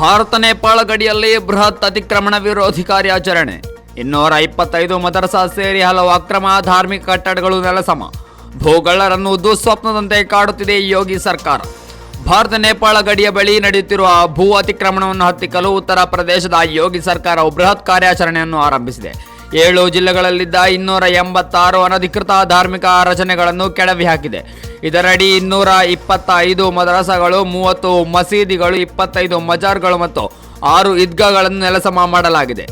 ಭಾರತ ನೇಪಾಳ ಗಡಿಯಲ್ಲಿ ಬೃಹತ್ ಅತಿಕ್ರಮಣ ವಿರೋಧಿ ಕಾರ್ಯಾಚರಣೆ ಇನ್ನೂರ ಇಪ್ಪತ್ತೈದು ಮದರಸಾ ಸೇರಿ ಹಲವು ಅಕ್ರಮ ಧಾರ್ಮಿಕ ಕಟ್ಟಡಗಳು ನೆಲಸಮ. ಭೂಗಳ್ಳರನ್ನು ದುಸ್ವಪ್ನದಂತೆ ಕಾಡುತ್ತಿದೆ ಯೋಗಿ ಸರ್ಕಾರ. ಭಾರತ ನೇಪಾಳ ಗಡಿಯ ಬಳಿ ನಡೆಯುತ್ತಿರುವ ಭೂ ಅತಿಕ್ರಮಣವನ್ನು ಹತ್ತಿಕ್ಕಲು ಉತ್ತರ ಪ್ರದೇಶದ ಯೋಗಿ ಸರ್ಕಾರವು ಬೃಹತ್ ಕಾರ್ಯಾಚರಣೆಯನ್ನು ಆರಂಭಿಸಿದೆ. ಏಳು ಜಿಲ್ಲೆಗಳಲ್ಲಿದ್ದ ಇನ್ನೂರ ಎಂಬತ್ತಾರು ಅನಧಿಕೃತ ಧಾರ್ಮಿಕ ರಚನೆಗಳನ್ನು ಕೆಡವಿ ಹಾಕಿದೆ. ಇದರಡಿ ಇನ್ನೂರ ಇಪ್ಪತ್ತೈದು ಮದರಸಗಳು, ಮೂವತ್ತು ಮಸೀದಿಗಳು, ಇಪ್ಪತ್ತೈದು ಮಜಾರ್ಗಳು ಮತ್ತು ಆರು ಈದ್ಗಾಗಳನ್ನು ನೆಲಸಮ ಮಾಡಲಾಗಿದೆ.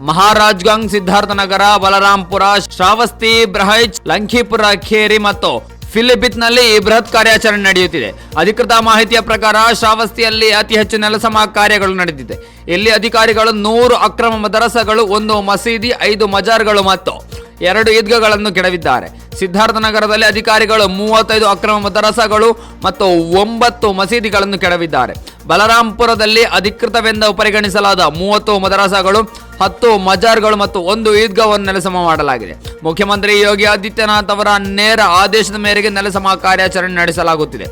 ಮಹಾರಾಜ್ಗಂಜ್ ಸಿದ್ಧಾರ್ಥನಗರ, ಬಲರಾಂಪುರ, ಶ್ರಾವಸ್ತಿ ಬ್ರಹೈಚ್ ಲಂಕಿಪುರ, ಖೇರಿ ಮತ್ತು ಫಿಲಿಪಿತ್ನಲ್ಲಿ ಬೃಹತ್ ಕಾರ್ಯಾಚರಣೆ ನಡೆಯುತ್ತಿದೆ. ಅಧಿಕೃತ ಮಾಹಿತಿಯ ಪ್ರಕಾರ ಶ್ರಾವಸ್ತಿಯಲ್ಲಿ ಅತಿ ಹೆಚ್ಚು ನೆಲಸಮ ಕಾರ್ಯಗಳು ನಡೆದಿದೆ. ಇಲ್ಲಿ ಅಧಿಕಾರಿಗಳು ನೂರು ಅಕ್ರಮ ಮದರಸಗಳು, ಒಂದು ಮಸೀದಿ, ಐದು ಮಜಾರ್ಗಳು ಮತ್ತು ಎರಡು ಈದ್ಗಗಳನ್ನು ಕೆಡವಿದ್ದಾರೆ. ಸಿದ್ಧಾರ್ಥನಗರದಲ್ಲಿ ಅಧಿಕಾರಿಗಳು ಮೂವತ್ತೈದು ಅಕ್ರಮ ಮದರಸಗಳು ಮತ್ತು ಒಂಬತ್ತು ಮಸೀದಿಗಳನ್ನು ಕೆಡವಿದ್ದಾರೆ. ಬಲರಾಂಪುರದಲ್ಲಿ ಅಧಿಕೃತವೆಂದು ಪರಿಗಣಿಸಲಾದ ಮೂವತ್ತು ಮದರಸಗಳು ಹತ್ತು ಮಜಾರ್ಗಳು ಮತ್ತು ಒಂದು ಈದ್ಗಾವನ್ನು ನೆಲಸಮ ಮಾಡಲಾಗಿದೆ. ಮುಖ್ಯಮಂತ್ರಿ ಯೋಗಿ ಆದಿತ್ಯನಾಥ್ ಅವರ ನೇರ ಆದೇಶದ ಮೇರೆಗೆ ನೆಲಸಮ ಕಾರ್ಯಾಚರಣೆ ನಡೆಸಲಾಗುತ್ತಿದೆ.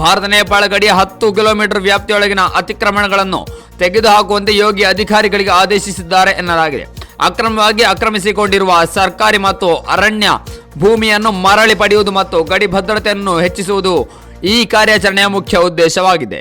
ಭಾರತ ನೇಪಾಳ ಗಡಿಯ ಹತ್ತು ಕಿಲೋಮೀಟರ್ ವ್ಯಾಪ್ತಿಯೊಳಗಿನ ಅತಿಕ್ರಮಣಗಳನ್ನು ತೆಗೆದುಹಾಕುವಂತೆ ಯೋಗಿ ಅಧಿಕಾರಿಗಳಿಗೆ ಆದೇಶಿಸಿದ್ದಾರೆ ಎನ್ನಲಾಗಿದೆ. ಅಕ್ರಮವಾಗಿ ಆಕ್ರಮಿಸಿಕೊಂಡಿರುವ ಸರ್ಕಾರಿ ಮತ್ತು ಅರಣ್ಯ ಭೂಮಿಯನ್ನು ಮರಳಿ ಪಡೆಯುವುದು ಮತ್ತು ಗಡಿ ಭದ್ರತೆಯನ್ನು ಹೆಚ್ಚಿಸುವುದು ಈ ಕಾರ್ಯಾಚರಣೆಯ ಮುಖ್ಯ ಉದ್ದೇಶವಾಗಿದೆ.